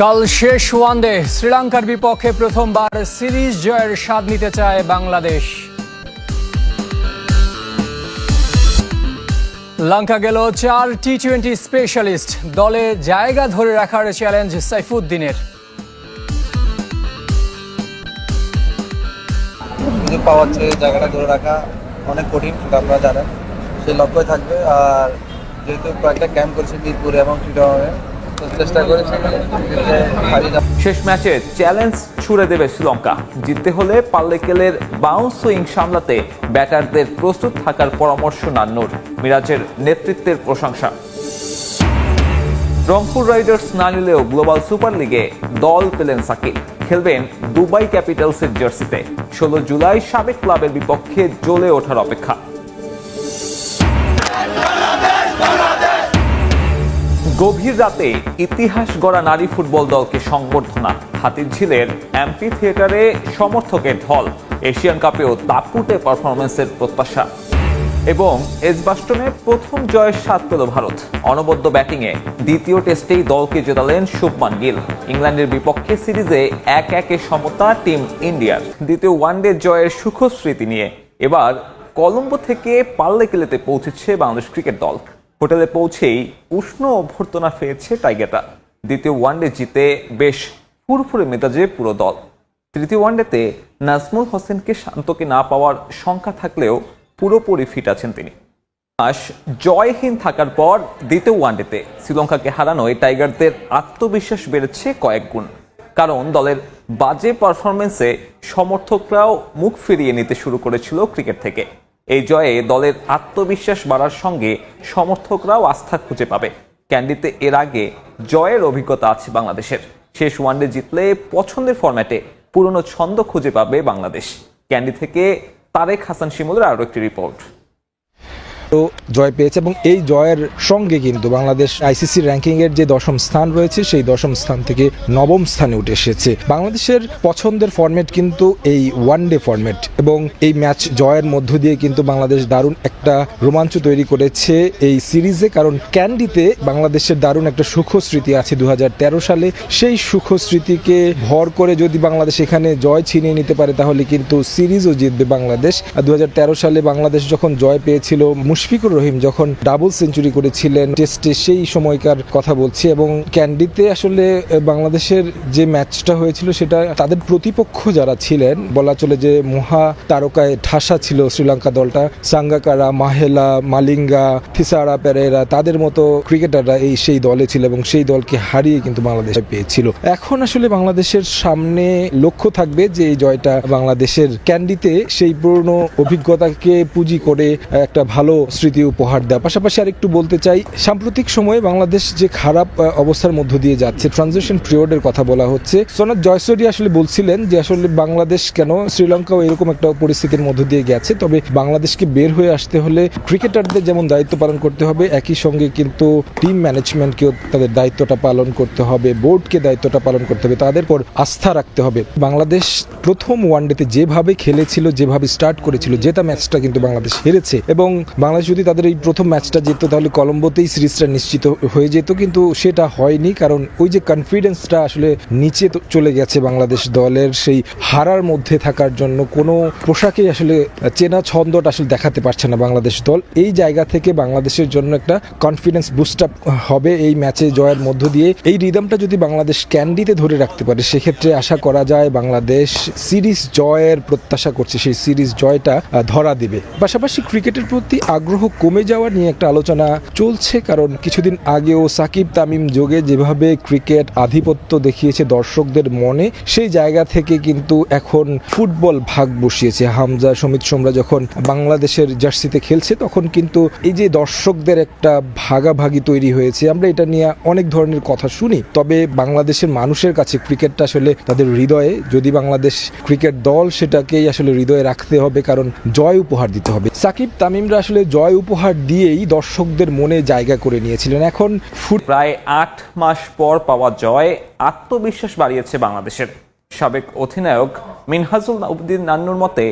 কাল শেষ ওয়ানডে শ্রীলঙ্কার বিপক্ষে প্রথমবার সিরিজ জয়ের স্বাদ নিতে চায় বাংলাদেশ। লঙ্কা গেল চার টি টোয়েন্টি স্পেশালিস্ট। দলে জায়গা ধরে রাখার চ্যালেঞ্জ সাইফুদ্দিনের। সুযোগ পাওয়ার চেয়ে জায়গাটা ধরে রাখা অনেক কঠিন সেটা আপনারা জানেন। সেই লক্ষ্যই থাকবে। আর যেহেতু কয়েকটা ক্যাম্প করেছে মিরপুরে এবং চেষ্টা করে সেখানে ক্রিকেটে হারিয়ে যাওয়া শেষ ম্যাচে চ্যালেঞ্জ ছুড়ে দেবে শ্রীলঙ্কা। জিততে হলে পাল্লেকেলের বাউন্স সুইং সামলাতে ব্যাটারদের প্রস্তুত থাকার পরামর্শ নান্নুর, মিরাজের নেতৃত্বের প্রশংসা। রংপুর রাইডার্স না নিলেও গ্লোবাল সুপার লিগে দল পেলেন সাকিব। খেলবেন দুবাই ক্যাপিটালসের জার্সিতে। ষোলো জুলাই সাবেক ক্লাবের বিপক্ষে জ্বলে ওঠার অপেক্ষা। গভীর রাতে ইতিহাস গড়া নারী ফুটবল দলকে সংবর্ধনা। হাতিরঝিলের অ্যাম্পি থিয়েটারে সমর্থকের ঢল। এশিয়ান কাপেও দাপুটে পারফরমেন্সের প্রত্যাশা। এবং এজবাস্টনে প্রথম জয়ের স্বাদ পেল ভারত। অনবদ্য ব্যাটিংয়ে দ্বিতীয় টেস্টেই দলকে জেতালেন শুভমান গিল। ইংল্যান্ডের বিপক্ষে সিরিজে এক একে সমতা টিম ইন্ডিয়ার। দ্বিতীয় ওয়ানডে জয়ের সুখ স্মৃতি নিয়ে। এবার কলম্বো থেকে পাল্লে কেলেতে পৌঁছেছে বাংলাদেশ ক্রিকেট দল। হোটেলে পৌঁছেই উষ্ণ অভ্যর্থনা পেয়েছে টাইগাররা। দ্বিতীয় ওয়ানডে জিতে বেশ ফুরফুরে মেজাজে পুরো দল। তৃতীয় ওয়ানডেতে নাজমুল হোসেনকে শান্তকে না পাওয়ার শঙ্কা থাকলেও পুরোপুরি ফিট আছেন তিনি। মাস জয়হীন থাকার পর দ্বিতীয় ওয়ানডেতে শ্রীলঙ্কাকে হারানোয় টাইগারদের আত্মবিশ্বাস বেড়েছে কয়েক গুণ। কারণ দলের বাজে পারফরমেন্সে সমর্থকরাও মুখ ফিরিয়ে নিতে শুরু করেছিল ক্রিকেট থেকে। এই জয়ে দলের আত্মবিশ্বাস বাড়ার সঙ্গে সমর্থকরাও আস্থা খুঁজে পাবে। ক্যান্ডিতে এর আগে জয়ের অভিজ্ঞতা আছে বাংলাদেশের। শেষ ওয়ানডে জিতলে পছন্দের ফরম্যাটে পুরনো ছন্দ খুঁজে পাবে বাংলাদেশ। ক্যান্ডি থেকে তারেক হাসান শিমুলের আরও একটি রিপোর্ট। জয় পেয়েছে এবং এই জয়ের সঙ্গে কিন্তু বাংলাদেশ আইসিসি র্যাঙ্কিং এর যে দশম স্থান রয়েছে, সেই দশম স্থান থেকে নবম স্থানে উঠে এসেছে। বাংলাদেশের পছন্দের ফরম্যাট কিন্তু এই ওয়ান ডে ফরম্যাট এবং এই ম্যাচ জয়ের মধ্য দিয়ে কিন্তু বাংলাদেশ দারুণ একটা রোমাঞ্চ তৈরি করেছে এই সিরিজে। কারণ ক্যান্ডিতে বাংলাদেশের দারুণ একটা সুখ স্মৃতি আছে দু হাজার তেরো সালে। সেই সুখ স্মৃতিকে ভর করে যদি বাংলাদেশ এখানে জয় ছিনিয়ে নিতে পারে, তাহলে কিন্তু সিরিজও জিতবে বাংলাদেশ। আর দু সালে বাংলাদেশ যখন জয় পেয়েছিল মুশফিকুর রহিম যখন ডাবল সেঞ্চুরি করেছিলেন টেস্টে সেই সময়কার কথা বলছি এবং ক্যান্ডিতে আসলে বাংলাদেশের যে ম্যাচটা হয়েছিল সেটা তাদের প্রতিপক্ষ যারা ছিলেন, বলা চলে যে মহা তারকায় ঠাসা ছিল শ্রীলঙ্কা দলটা। সাঙ্গাকারা, মাহেলা, মালিঙ্গা, ফিসারা পেরেরা, তাদের মতো ক্রিকেটাররা এই সেই দলে ছিল এবং সেই দলকে হারিয়ে কিন্তু বাংলাদেশ পেয়েছিল। এখন আসলে বাংলাদেশের সামনে লক্ষ্য থাকবে যে এই জয়টা বাংলাদেশের ক্যান্ডিতে সেই পুরনো অভিজ্ঞতাকে পুঁজি করে একটা ভালো স্মৃতি উপহার দেওয়া। পাশাপাশি আরেকটু বলতে চাই, সাম্প্রতিক সময়ে বাংলাদেশ যে খারাপ অবস্থার মধ্য দিয়ে যাচ্ছে ট্রানজিশন পিরিয়ডের কথা বলা হচ্ছে। সোনাদ জয়সরি আসলে বলছিলেন যে আসলে বাংলাদেশ কেন শ্রীলঙ্কাও এরকম একটা পরিস্থিতির মধ্য দিয়ে গেছে, তবে বাংলাদেশকে বের হয়ে আসতে হলে ক্রিকেটারদের যেমন দায়িত্ব পালন করতে হবে, একই সঙ্গে কিন্তু টিম ম্যানেজমেন্টকেও তাদের দায়িত্বটা পালন করতে হবে বোর্ডকে দায়িত্বটা পালন করতে হবে, তাদের পর আস্থা রাখতে হবে। বাংলাদেশ প্রথম ওয়ানডেতে যেভাবে খেলেছিল, যেভাবে স্টার্ট করেছিল, জেতা ম্যাচটা কিন্তু বাংলাদেশ হেরেছে এবং বাংলাদেশ যদি তাদের এই প্রথম ম্যাচটা জিততো, তাহলে কলম্বোতেই সিরিজটা নিশ্চিত হয়ে যেত, কিন্তু সেটা হয়নি, কারণ ওই যে কনফিডেন্সটা আসলে নিচে চলে গেছে বাংলাদেশ দলের, সেই হারার মধ্যে থাকার জন্য কোনো পোশাকেই আসলে চেনা ছন্দটা আসলে দেখাতে পারছে না বাংলাদেশ দল। এই জায়গা থেকে বাংলাদেশের জন্য একটা কনফিডেন্স বুস্ট আপ হবে এই ম্যাচে জয়ের মধ্য দিয়ে। এই রিদমটা যদি বাংলাদেশ ক্যান্ডিতে ধরে রাখতে পারে, সেক্ষেত্রে আশা করা যায় বাংলাদেশ সিরিজ জয়ের প্রত্যাশা করছে, সেই সিরিজ জয়টা ধরা দেবে। পাশাপাশি ক্রিকেটের প্রতি আগ্রহ কমে যাওয়া নিয়ে একটা আলোচনা চলছে, কারণ কিছুদিন আগেও সাকিব তামিম যোগে যেভাবে ক্রিকেট আধিপত্য দেখিয়েছে দর্শকদের মনে, সেই জায়গা থেকে কিন্তু এখন ফুটবল ভাগ বসিয়েছে। হামজা, সমিত সোমরা যখন বাংলাদেশের জার্সিতে খেলছে, তখন কিন্তু এই যে দর্শকদের একটা ভাগাভাগি তৈরি হয়েছে, আমরা এটা নিয়ে অনেক ধরনের কথা শুনি। তবে বাংলাদেশের মানুষের কাছে ক্রিকেটটা আসলে তাদের হৃদয়ে, যদি বাংলাদেশ ক্রিকেট দল সেটাকেই আসলে হৃদয়ে রাখতে হবে, কারণ জয় উপহার দিতে হবে। সাকিব তামিমরা আসলে জয় উপহার দিয়েই দর্শকদের মনে জায়গা করে নিয়েছিলেন। এখন প্রায় আট মাস পর পাওয়া জয় আত্মবিশ্বাস বাড়িয়েছে বাংলাদেশের। সাবেক অধিনায়ক মিনহাজুল উদ্দিন নান্নুর মতে,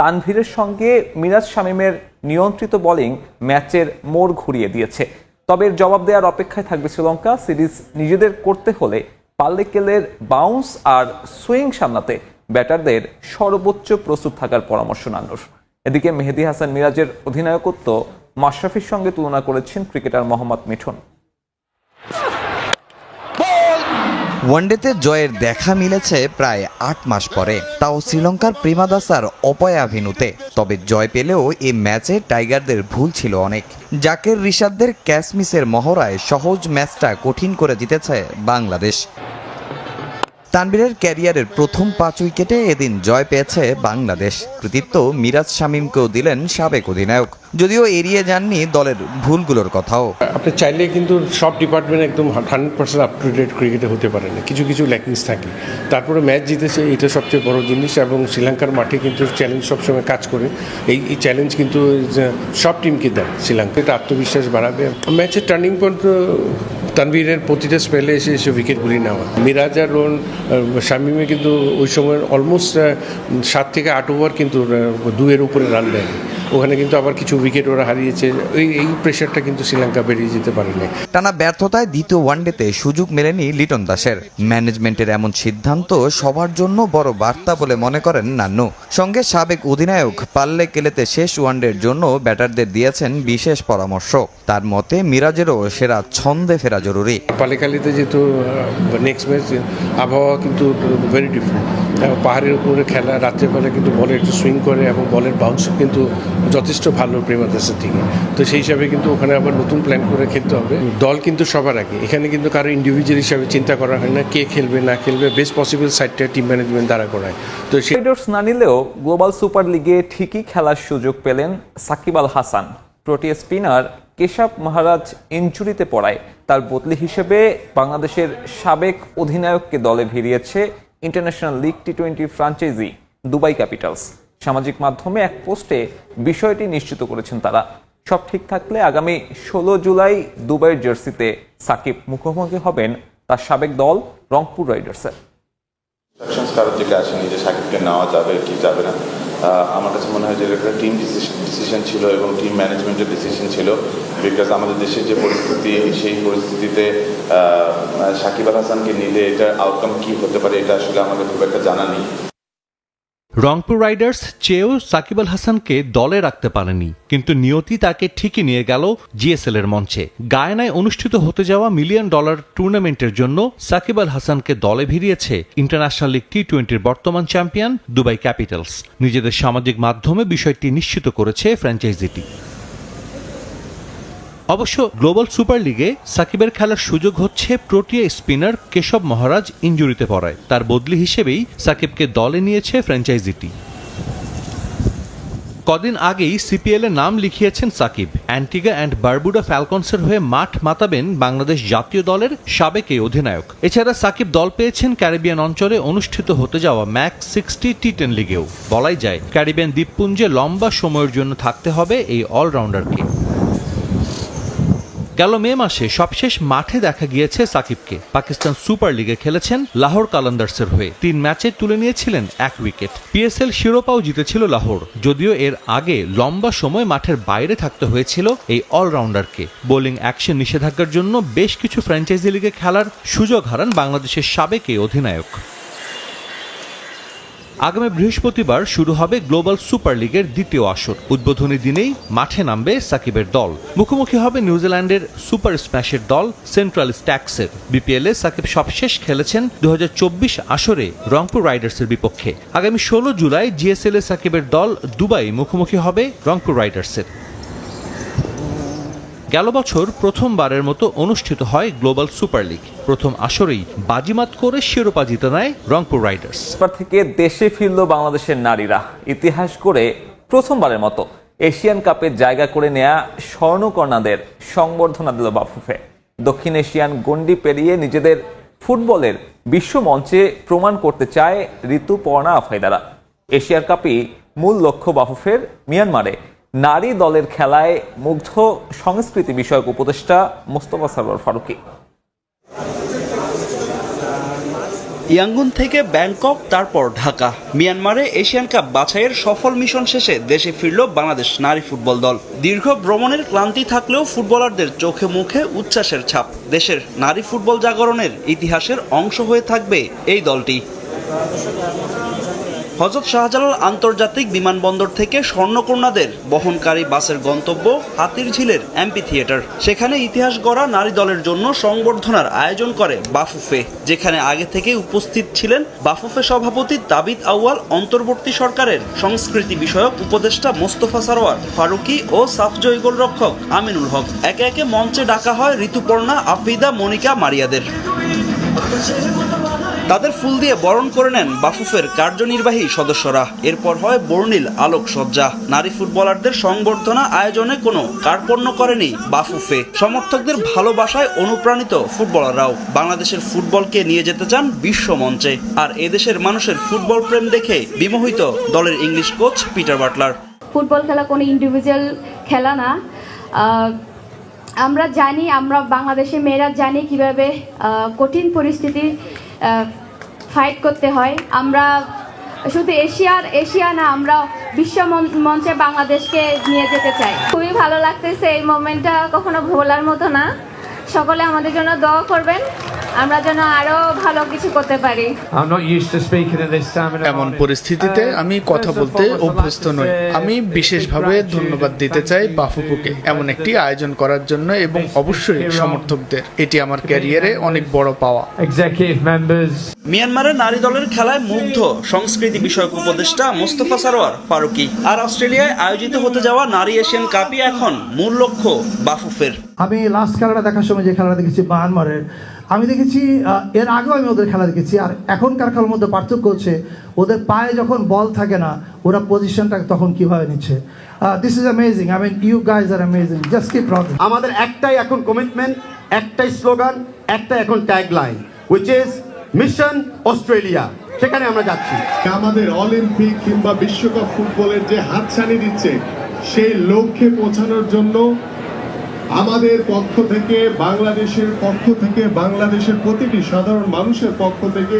তানভীরের সঙ্গে মিরাজ শামীমের নিয়ন্ত্রিত বোলিং ম্যাচের মোড় ঘুরিয়ে দিয়েছে। তবে এর জবাব দেওয়ার অপেক্ষায় থাকবে শ্রীলঙ্কা। সিরিজ নিজেদের করতে হলে পাল্লিকেলের বাউন্স আর সুইং সামলাতে ব্যাটারদের সর্বোচ্চ প্রস্তুত থাকার পরামর্শ নান্নুর। এদিকে মেহেদি হাসান মিরাজের অধিনায়কত্ব মাশরাফির সঙ্গে তুলনা করেছেন ক্রিকেটার মোহাম্মদ মিঠুন। ওয়ানডেতে জয়ের দেখা মিলেছে প্রায় আট মাস পরে। তাও শ্রীলঙ্কার প্রেমাদাসার অপয়াভিনুতে তবে জয় পেলেও এই ম্যাচে টাইগারদের ভুল ছিল অনেক। জাকের রিশাদদের ক্যাচ মিসের মহড়ায় সহজ ম্যাচটা কঠিন করে জিতেছে বাংলাদেশ। তানবীরের ক্যারিয়ারের প্রথম পাঁচ উইকেটে এদিন জয় পেয়েছে বাংলাদেশ। কৃতিত্ব মিরাজ শামীমকেও দিলেন সাবেক অধিনায়ক। যদিও এড়িয়ে যাননি দলের ভুলগুলোর কথাও। আপনি চাইলে কিন্তু সব ডিপার্টমেন্ট একদম hundred percent up to date ক্রিকেটে হতে পারে না। কিছু কিছু ল্যাকিংস থাকে। তারপরে ম্যাচ জিতেছে, এটা সবচেয়ে বড় জিনিস এবং শ্রীলঙ্কার মাঠে কিন্তু চ্যালেঞ্জ সবসময় কাজ করে। এই চ্যালেঞ্জ কিন্তু সব টিমকে দেয় শ্রীলঙ্কা। এটা আত্মবিশ্বাস বাড়াবে। ম্যাচের টার্নিং পয়েন্ট তানভীরের প্রতিটা স্পেলে এসে এসে উইকেটগুলি নেওয়া। মিরাজ আর রোন শামিমে কিন্তু ওই সময় অলমোস্ট সাত থেকে আট ওভার কিন্তু দুয়ের উপরে রান দেয়। ওখানে কিন্তু আবার কিছু উইকেট ওরা হারিয়েছে। এই এই প্রেশারটা কিন্তু শ্রীলঙ্কা বেরিয়ে যেতে পারেনি। টানা ব্যর্থতায় দ্বিতীয় ওয়ানডেতে সুযোগ মেলেনি লিটন দাসের। ম্যানেজমেন্টের এমন সিদ্ধান্ত সবার জন্য বড় বার্তা বলে মনে করেন নান্নু। সঙ্গে সাবেক অধিনায়ক পাল্লে কেলেতে শেষ ওয়ানডের জন্য ব্যাটারদের দিয়েছেন বিশেষ পরামর্শ। তার মতে মিরাজেরও সেরা ছন্দে ফেরা জরুরি। পালেকালিতে যেহেতু নেক্সট ম্যাচ আবহাওয়া কিন্তু ভেরি ডিফারেন্ট পাহাড়ের উপরে খেলা রাত্রেবেলা কিন্তু বলে একটু সুইং করে এবং বলের বাউন্স কিন্তু যথেষ্ট ভালো প্রেমাদাসের থেকে তো সেই হিসাবে কিন্তু ওখানে আবার নতুন প্ল্যান করে খেলতে হবে। দল কিন্তু সবার আগে। এখানে কিন্তু কারও ইন্ডিভিজুয়াল হিসাবে চিন্তা করা হয় না, কে খেলবে, না খেলবে বেস্ট পসিবল সাইডটা টিম ম্যানেজমেন্ট দ্বারা করায় তো সেই না নিলেও গ্লোবাল সুপার লিগে ঠিকই খেলার সুযোগ পেলেন সাকিব আল হাসান। প্রোটিয়া স্পিনার কেশব মহারাজ ইনজুরিতে পড়ায়। তার বদলি হিসেবে বাংলাদেশের সাবেক অধিনায়ককে দলে ভিড়িয়েছে international league T twenty franchise Dubai Capitals. সামাজিক মাধ্যমে এক পোস্টে বিষয়টি নিশ্চিত করেছেন তারা। সব ঠিক থাকলে আগামী ষোলো জুলাই দুবাইয়ের জার্সিতে সাকিব মুখোমুখি হবেন তার সাবেক দল রংপুর রাইডার্সের। কারোর দিকে আসেনি যে সাকিবকে নেওয়া যাবে কি যাবে না। আমার কাছে মনে হয় যে একটা টিম ডিসিশন ছিল এবং টিম ম্যানেজমেন্টের ডিসিশন ছিল বিকজ আমাদের দেশের যে পরিস্থিতি, সেই পরিস্থিতিতে সাকিব আল হাসানকে নিলে এটার আউটকাম কি হতে পারে এটা আসলে আমাদের খুব একটা জানা নেই। রংপুর রাইডার্স চেয়েও সাকিব আল হাসানকে দলে রাখতে পারেনি, কিন্তু নিয়তি তাকে ঠিকই নিয়ে গেল জিএসএল এর মঞ্চে। গায়নায় অনুষ্ঠিত হতে যাওয়া মিলিয়ন ডলার টুর্নামেন্টের জন্য সাকিব আল হাসানকে দলে ভিড়িয়েছে ইন্টারন্যাশনাল লিগ টি টোয়েন্টির বর্তমান চ্যাম্পিয়ন দুবাই ক্যাপিটালস। নিজেদের সামাজিক মাধ্যমে বিষয়টি নিশ্চিত করেছে ফ্র্যাঞ্চাইজিটি। অবশ্য গ্লোবাল সুপার লিগে সাকিবের খেলার সুযোগ হচ্ছে প্রোটিয়া স্পিনার কেশব মহারাজ ইঞ্জুরিতে পড়ায়। তার বদলি হিসেবেই সাকিবকে দলে নিয়েছে ফ্র্যাঞ্চাইজিটি। কদিন আগেই সিপিএল এ নাম লিখিয়েছেন সাকিব। অ্যান্টিগা অ্যান্ড বারবুডা ফ্যালকনসের হয়ে মাঠ মাতাবেন বাংলাদেশ জাতীয় দলের সাবেক এই অধিনায়ক। এছাড়া সাকিব দল পেয়েছেন ক্যারিবিয়ান অঞ্চলে অনুষ্ঠিত হতে যাওয়া ম্যাক সিক্সটি টি টেন লিগেও। বলাই যায়, ক্যারিবিয়ান দ্বীপপুঞ্জে লম্বা সময়ের জন্য থাকতে হবে এই অলরাউন্ডারকে। গেল মে মাসে সবশেষ মাঠে দেখা গিয়েছে সাকিবকে। পাকিস্তান সুপার লিগে খেলেছেন লাহোর কালান্দার্সের হয়ে। তিন ম্যাচে তুলে নিয়েছিলেন এক উইকেট। পিএসএল শিরোপাও জিতেছিল লাহোর। যদিও এর আগে লম্বা সময় মাঠের বাইরে থাকতে হয়েছিল এই অলরাউন্ডারকে। বোলিং অ্যাকশন নিষেধাজ্ঞার জন্য বেশ কিছু ফ্র্যাঞ্চাইজি লিগে খেলার সুযোগ হারান বাংলাদেশের সাবেক এই অধিনায়ক। আগামী বৃহস্পতিবার শুরু হবে গ্লোবাল সুপার লিগের দ্বিতীয় আসর। উদ্বোধনী দিনেই মাঠে নামবে সাকিবের দল। মুখোমুখি হবে নিউজিল্যান্ডের সুপার স্ম্যাশের দল সেন্ট্রাল স্ট্যাক্সের। বিপিএলে সাকিব সবশেষ খেলেছেন দু হাজার চব্বিশ আসরে রংপুর রাইডার্সের বিপক্ষে। আগামী ষোলো জুলাই জিএসএল এ সাকিবের দল দুবাই মুখোমুখি হবে রংপুর রাইডার্সের। গেল বছর প্রথমবারের মতো অনুষ্ঠিত হয় গ্লোবাল সুপার লিগ। প্রথম আসরেই বাজিমাত করে শিরোপা জিতে নেয় রংপুর রাইডার্স। এবার থেকে দেশে ফিরল বাংলাদেশের নারীরা। ইতিহাস করে প্রথমবারের মতো এশিয়ান কাপে জায়গা করে নেয়া স্বর্ণকর্ণাদের সংবর্ধনা দিল বাফুফে। দক্ষিণ এশিয়ান গন্ডি পেরিয়ে নিজেদের ফুটবলের বিশ্ব মঞ্চে প্রমাণ করতে চায় ঋতুপর্ণা আফাইদারা এশিয়ার কাপই মূল লক্ষ্য বাফুফের মিয়ানমারে। নারী দলের খেলায় মুগ্ধ সংস্কৃতি বিষয়ক উপদেষ্টা মোস্তফা সরোয়ার ফারুকী। ইয়াঙ্গুন থেকে ব্যাংকক, তারপর ঢাকা। মিয়ানমারে এশিয়ান কাপ বাছাইয়ের সফল মিশন শেষে দেশে ফিরল বাংলাদেশ নারী ফুটবল দল। দীর্ঘ ভ্রমণের ক্লান্তি থাকলেও ফুটবলারদের চোখে মুখে উচ্ছ্বাসের ছাপ। দেশের নারী ফুটবল জাগরণের ইতিহাসের অংশ হয়ে থাকবে এই দলটি। হজরত শাহজালাল আন্তর্জাতিক বিমানবন্দর থেকে স্বর্ণকন্যাদের বহনকারী বাসের গন্তব্য হাতির ঝিলের এমপি থিয়েটার। সেখানে ইতিহাস গড়া নারী দলের জন্য সংবর্ধনার আয়োজন করে বাফুফে, যেখানে আগে থেকে উপস্থিত ছিলেন বাফুফে সভাপতি তাবিদ আউয়াল, অন্তর্বর্তী সরকারের সংস্কৃতি বিষয়ক উপদেষ্টা মোস্তফা সারোয়ার, ফারুকি ও সাফজয় গোলরক্ষক আমিনুল হক। একে একে মঞ্চে ডাকা হয় ঋতুপর্ণা, আফিদা, মনিকা, মারিয়াদের। তাদের ফুল দিয়ে বরণ করে নেন বাফুফের কার্যনির্বাহী সদস্যরা। এরপর হয় বর্ণিল আলোকসজ্জা। নারী ফুটবলারদের সংবর্ধনা আয়োজনে কোনো কার্পণ্য করেনি বাফুফে। সমর্থকদের ভালোবাসায় অনুপ্রাণিত ফুটবলাররাও। বাংলাদেশের ফুটবলকে নিয়ে যেতে চান বিশ্ব মঞ্চে। আর এদেশের মানুষের ফুটবল প্রেম দেখে বিমোহিত দলের English coach Peter Butler. Football খেলা কোনো ইন্ডিভিজুয়াল খেলা না। আমরা জানি, আমরা বাংলাদেশের মেয়েরা জানি কীভাবে কঠিন পরিস্থিতি ফাইট করতে হয়। আমরা শুধু এশিয়ার, এশিয়া না, আমরা বিশ্ব মঞ্চে বাংলাদেশকে নিয়ে যেতে চাই। খুবই ভালো লাগতেছে এই মোমেন্টটা কখনো ভোলার মতো না। সকলে আমাদের জন্য দোয়া করবেন। আমরা যেন আরও ভালো কিছু করতে পারি। এমন পরিস্থিতিতে আমি কথা বলতে অভ্যস্ত নই। আমি বিশেষভাবে ধন্যবাদ দিতে চাই বাফুপুকে এমন একটি আয়োজন করার জন্য এবং অবশ্যই সমর্থকদের। এটি আমার ক্যারিয়ারে অনেক বড় পাওয়া। মিয়ানমারের নারী দলের খেলায় মুগ্ধ সংস্কৃতি বিষয়ক উপদেষ্টা মোস্তফা সারোয়ার ফারুকি। আর অস্ট্রেলিয়ায় আয়োজিত হতে যাওয়া নারী এশিয়ান কাপই এখন মূল লক্ষ্য বাফুফের। আমি লাস্ট খেলাটা দেখার সময় যে খেলাটা দেখেছি মায়ানমারের আমি দেখেছি এর আগেও আমি ওদের খেলা দেখেছি আর এখনকার খেলার মধ্যে পার্থক্য হচ্ছে ওদের পায়ে যখন বল থাকে না ওরা পজিশনটা তখন কীভাবে নিচ্ছে। This is amazing I mean you guys are amazing just keep running আমাদের একটাই এখন কমিটমেন্ট একটাই স্লোগান একটাই এখন tag line which is mission Australia সেখানে আমরা যাচ্ছি। আমাদের অলিম্পিক কিংবা বিশ্বকাপ ফুটবলের যে হাতছানি দিচ্ছে সেই লক্ষ্যে পৌঁছানোর জন্য আমাদের পক্ষ থেকে বাংলাদেশের পক্ষ থেকে বাংলাদেশের প্রতিটি সাধারণ মানুষের পক্ষ থেকে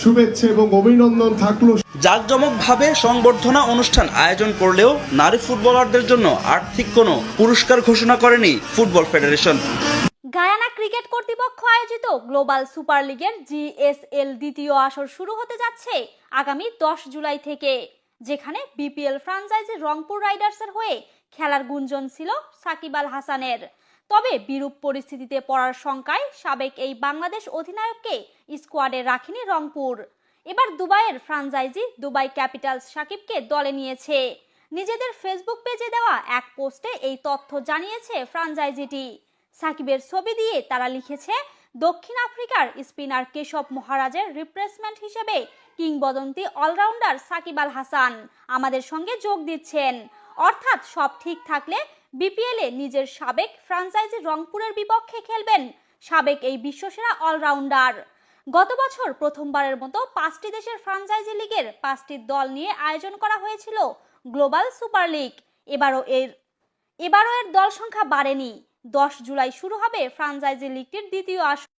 শুভেচ্ছা এবং অভিনন্দন থাকল। জাঁকজমকভাবে সংবর্ধনা অনুষ্ঠান আয়োজন করলেও নারী ফুটবলারদের জন্য আর্থিক কোনো পুরস্কার ঘোষণা করেনি ফুটবল ফেডারেশন। গায়ানা ক্রিকেট কর্তৃপক্ষ আয়োজিত গ্লোবাল সুপার লিগের জিএসএল দ্বিতীয় আসর শুরু হতে যাচ্ছে আগামী দশ জুলাই থেকে যেখানে বিপিএল ফ্রাঞ্চাইজি রংপুর রাইডার্সের হয়ে খেলার গুঞ্জন ছিল সাকিব আল হাসানের। তবে বিরূপ পরিস্থিতিতে পড়ার শঙ্কায় সাবেক এই বাংলাদেশ অধিনায়ককে স্কোয়াডে রাখেনি রংপুর। এবার দুবাইয়ের ফ্রাঞ্চাইজি দুবাই ক্যাপিটালস সাকিবকে দলে নিয়েছে। নিজেদের ফেসবুক পেজে দেওয়া এক পোস্টে এই তথ্য জানিয়েছে ফ্রাঞ্চাইজিটি। সাকিবের ছবি দিয়ে তারা লিখেছে, দক্ষিণ আফ্রিকার স্পিনার কেশব মহারাজের রিপ্লেসমেন্ট হিসেবে কিংবদন্তি অলরাউন্ডার সাকিব আল হাসান আমাদের সঙ্গে যোগ দিচ্ছেন। অর্থাৎ সব ঠিক থাকলে বিপিএলে নিজের সাবেক ফ্রাঞ্চাইজি রংপুরের বিপক্ষে খেলবেন সাবেক এই বিশ্বসেরা অলরাউন্ডার গত বছর প্রথমবারের মতো পাঁচটি দেশের ফ্রাঞ্চাইজি লিগের পাঁচটি দল নিয়ে আয়োজন করা হয়েছিল গ্লোবাল সুপার লিগ এবারও এর এবারও এর দল সংখ্যা বাড়েনি। দশ জুলাই শুরু হবে ফ্রাঞ্চাইজি লিগটির দ্বিতীয় আসর।